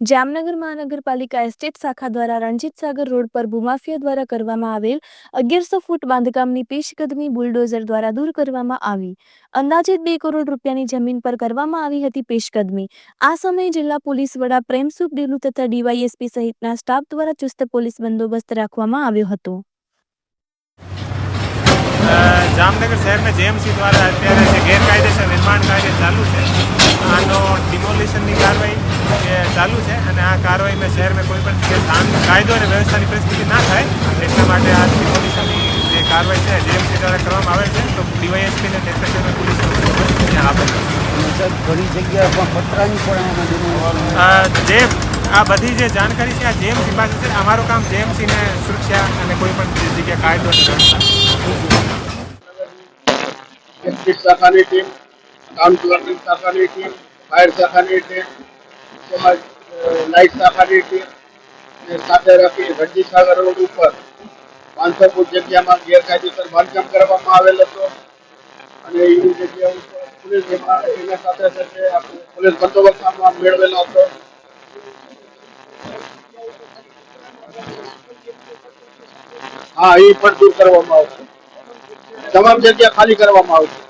જામનગર મહાનગરપાલિકા એસ્ટેટ શાખા દ્વારા રણજીત સાગર રોડ પર ભૂમાફિયા દ્વારા કરવામાં આવેલ અગિયારસો ફૂટ બાંધકામની પેશકદમી બુલડોઝર દ્વારા દૂર કરવામાં આવી. અંદાજિત બે કરોડ રૂપિયાની જમીન પર કરવામાં આવી હતી પેશકદમી. આ સમયે જિલ્લા પોલીસ વડા પ્રેમસુખ ડેલુ તથા ડીવાયએસપી સહિતના સ્ટાફ દ્વારા ચુસ્ત પોલીસ બંદોબસ્ત રાખવામાં આવ્યો હતો. જામનગર શહેરમાં જેએમસી દ્વારા અત્યારે જે ગેરકાયદેસર નિર્માણ કાર્ય ચાલુ છે, આનો ડિમોલિશનની ચાલુ છે અને આ કાર્યવાહીમાં શહેરમાં કોઈ પણ જગ્યાએ કાયદો અને વ્યવસ્થાની પરિસ્થિતિ ના થાય એટલા માટે આ પોલીસની જે કાર્યવાહી છે જેએમસી દ્વારા કરવામાં આવે છે તો ડીવાયએસપીને ટેક્સેશન પોલીસનો આપે છે અને ઘણી જગ્યા પણ પતરાની જે આ બધી જે જાણકારી છે આ જેએમસી પાસે છે અમારું કામ જેએમસીને સુરક્ષા અને કોઈ પણ જે જગ્યા કાયદો અને શાખાની ટીમ ટાઉન ક્લર્કિંગ શાખાની ટીમ ફાયર શાખાની ટીમ તેમજ અ, સફારી ટીમ સાથે રાખી રણજીત સાગર રોડ ઉપર પાંચસો ફૂટ જગ્યામાં ગેરકાયદેસર બાંધકામ કરવામાં આવેલ હતો. અને એવી જગ્યા ઉપર પોલીસ એના સાથે સાથે પોલીસ બંદોબસ્ત મેળવેલો હતો. હા એ પણ દૂર કરવામાં આવશે. તમામ જગ્યા ખાલી કરવામાં આવશે.